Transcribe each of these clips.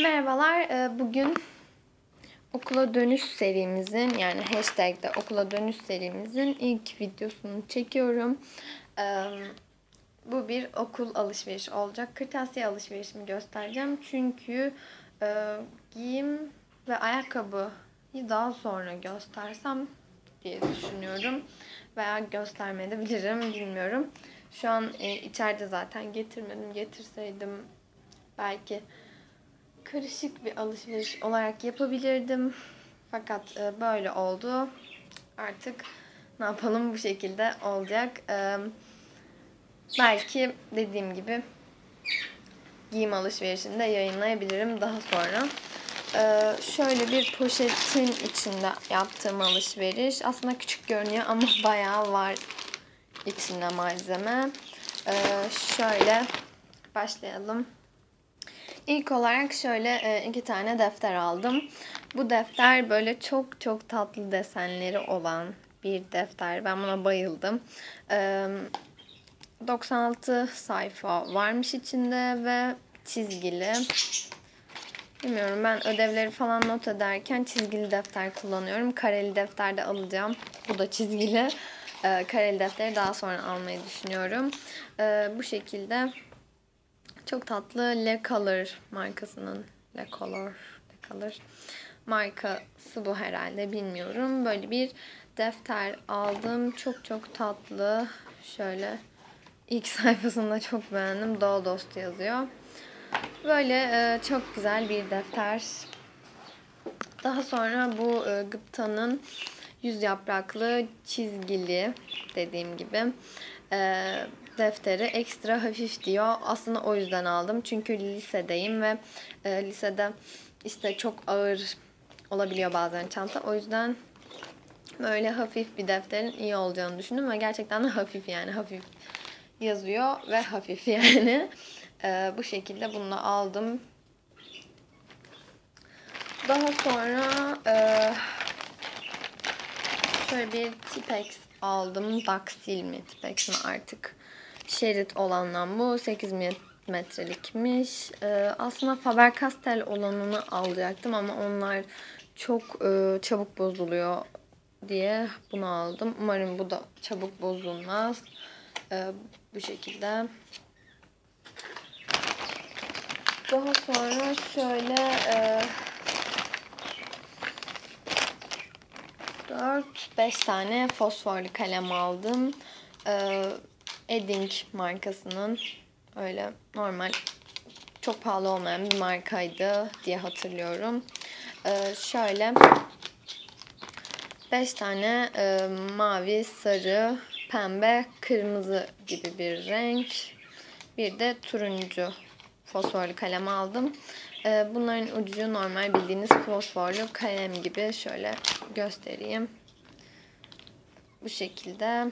Merhabalar. Ee, Bugün okula dönüş serimizin yani hashtag'de okula dönüş serimizin ilk videosunu çekiyorum. Ee, Bu bir okul alışverişi olacak. Kırtasiye alışverişimi göstereceğim. Çünkü e, giyim ve ayakkabıyı daha sonra göstersem diye düşünüyorum. Veya göstermeyebilirim bilmiyorum. Şu an e, içeride zaten getirmedim. Getirseydim belki karışık bir alışveriş olarak yapabilirdim. Fakat e, böyle oldu. Artık ne yapalım bu şekilde olacak. E, belki dediğim gibi giyim alışverişini de yayınlayabilirim daha sonra. E, şöyle bir poşetin içinde yaptığım alışveriş. Aslında küçük görünüyor ama bayağı var içinde malzeme. E, şöyle başlayalım. İlk olarak şöyle e, iki tane defter aldım. Bu defter böyle çok çok tatlı desenleri olan bir defter. Ben buna bayıldım. 96 sayfa varmış içinde ve çizgili. Bilmiyorum ben ödevleri falan not ederken çizgili defter kullanıyorum. Kareli defter de alacağım. Bu da çizgili. Kareli defteri daha sonra almayı düşünüyorum. Bu şekilde çok tatlı Le Color markasının Le Color, Le Color markası bu herhalde bilmiyorum. Böyle bir defter aldım. Çok çok tatlı. Şöyle ilk sayfasında çok beğendim. Doğa dostu yazıyor. Böyle e, çok güzel bir defter. Daha sonra bu e, Gıpta'nın yüz yapraklı çizgili dediğim gibi e, defteri ekstra hafif diyor. Aslında o yüzden aldım. Çünkü lisedeyim ve e, lisede işte çok ağır olabiliyor bazen çanta. O yüzden böyle hafif bir defterin iyi olacağını düşündüm ve gerçekten de hafif yani hafif yazıyor ve hafif yani. E, bu şekilde bunu aldım. Daha sonra e, şöyle bir Tipex aldım. Daxil mi Tipex mi artık şerit olandan bu 8 metrelikmiş. Ee, aslında Faber-Castell olanını alacaktım ama onlar çok e, çabuk bozuluyor diye bunu aldım. Umarım bu da çabuk bozulmaz. Ee, bu şekilde. Daha sonra şöyle e, 4-5 tane fosforlu kalem aldım. Ee, Edding markasının öyle normal çok pahalı olmayan bir markaydı diye hatırlıyorum. Ee, şöyle 5 tane e, mavi, sarı, pembe, kırmızı gibi bir renk. Bir de turuncu fosforlu kalem aldım. Ee, bunların ucu normal bildiğiniz fosforlu kalem gibi. Şöyle göstereyim. Bu şekilde.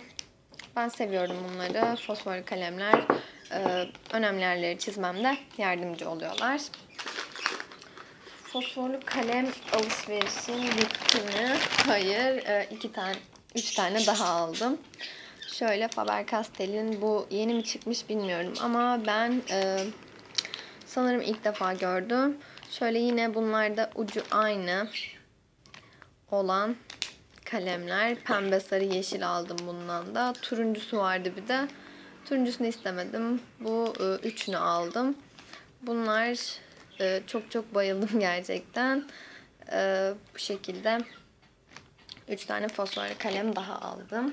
Ben seviyorum bunları. Fosfor kalemler e, önemli yerleri çizmemde yardımcı oluyorlar. Fosforlu kalem alışverişin bitti mi? Hayır. E, iki tane, üç tane daha aldım. Şöyle Faber-Castell'in bu yeni mi çıkmış bilmiyorum ama ben e, sanırım ilk defa gördüm. Şöyle yine bunlarda ucu aynı olan kalemler. Pembe, sarı, yeşil aldım bundan da. Turuncusu vardı bir de. Turuncusunu istemedim. Bu e, üçünü aldım. Bunlar e, çok çok bayıldım gerçekten. E, bu şekilde üç tane fosforlu kalem daha aldım.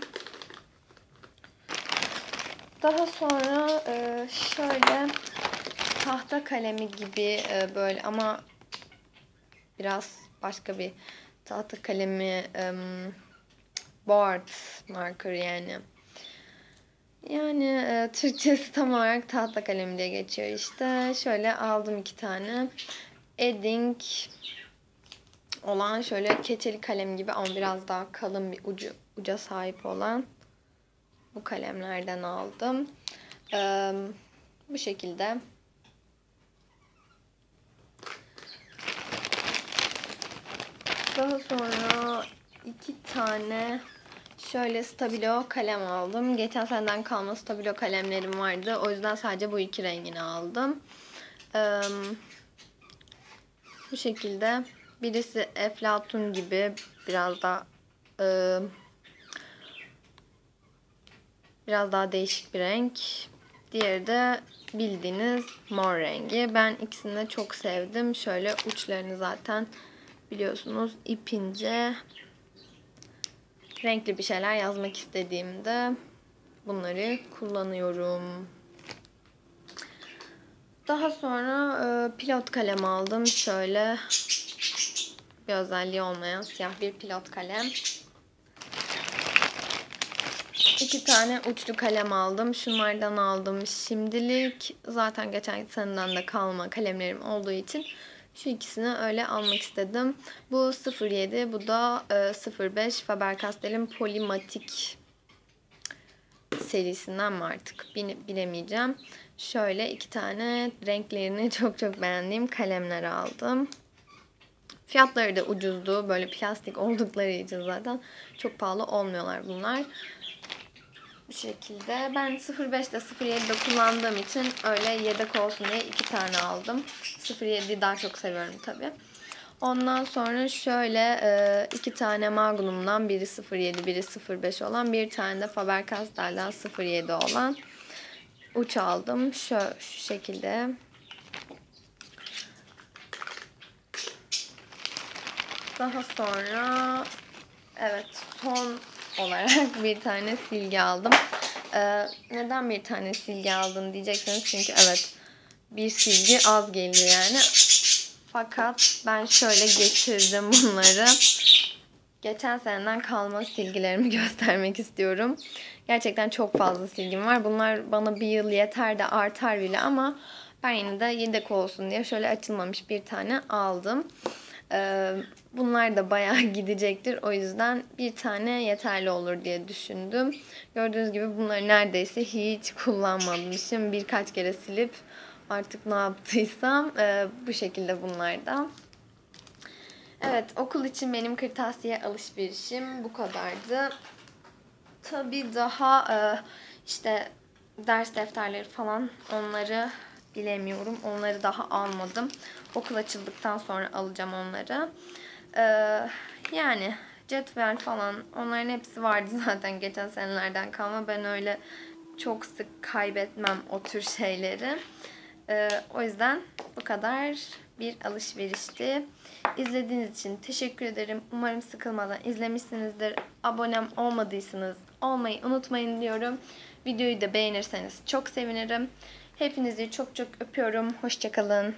Daha sonra e, şöyle tahta kalemi gibi e, böyle ama biraz başka bir tahta kalemi um, board marker yani. Yani e, Türkçesi tam olarak tahta kalemi diye geçiyor işte. Şöyle aldım iki tane. Edding olan şöyle keçeli kalem gibi ama biraz daha kalın bir ucu uca sahip olan bu kalemlerden aldım. Ee, bu şekilde Daha sonra iki tane şöyle stabilo kalem aldım. Geçen seneden kalma stabilo kalemlerim vardı. O yüzden sadece bu iki rengini aldım. bu şekilde. Birisi eflatun gibi biraz da e, biraz daha değişik bir renk. Diğeri de bildiğiniz mor rengi. Ben ikisini de çok sevdim. Şöyle uçlarını zaten biliyorsunuz ipince renkli bir şeyler yazmak istediğimde bunları kullanıyorum. Daha sonra e, pilot kalem aldım. Şöyle bir özelliği olmayan siyah bir pilot kalem. İki tane uçlu kalem aldım. Şunlardan aldım şimdilik. Zaten geçen seneden de kalma kalemlerim olduğu için şu ikisini öyle almak istedim. Bu 07, bu da e, 05 Faber-Castell'in Polimatik serisinden mi artık bilemeyeceğim. Şöyle iki tane renklerini çok çok beğendiğim kalemler aldım. Fiyatları da ucuzdu. Böyle plastik oldukları için zaten çok pahalı olmuyorlar bunlar. Bu şekilde. Ben 05'te 07'de kullandığım için öyle yedek olsun diye iki tane aldım. 07'yi daha çok seviyorum tabii. Ondan sonra şöyle e, iki tane Magnum'dan biri 07, biri 05 olan bir tane de Faber-Castell'den 07 olan uç aldım. Şu, şu şekilde. Daha sonra evet son olarak bir tane silgi aldım. Ee, neden bir tane silgi aldın diyeceksiniz çünkü evet bir silgi az geliyor yani. Fakat ben şöyle getirdim bunları. Geçen seneden kalma silgilerimi göstermek istiyorum. Gerçekten çok fazla silgim var. Bunlar bana bir yıl yeter de artar bile ama ben yine de yedek olsun diye şöyle açılmamış bir tane aldım. Ee, bunlar da bayağı gidecektir. O yüzden bir tane yeterli olur diye düşündüm. Gördüğünüz gibi bunları neredeyse hiç kullanmamışım. Birkaç kere silip artık ne yaptıysam e, bu şekilde bunlar da. Evet okul için benim kırtasiye alışverişim bu kadardı. Tabii daha e, işte ders defterleri falan onları bilemiyorum. Onları daha almadım. Okul açıldıktan sonra alacağım onları. Ee, yani cetvel falan onların hepsi vardı zaten geçen senelerden kalma. Ben öyle çok sık kaybetmem o tür şeyleri. Ee, o yüzden bu kadar bir alışverişti. İzlediğiniz için teşekkür ederim. Umarım sıkılmadan izlemişsinizdir. Abonem olmadıysanız olmayı unutmayın diyorum. Videoyu da beğenirseniz çok sevinirim. Hepinizi çok çok öpüyorum. Hoşçakalın.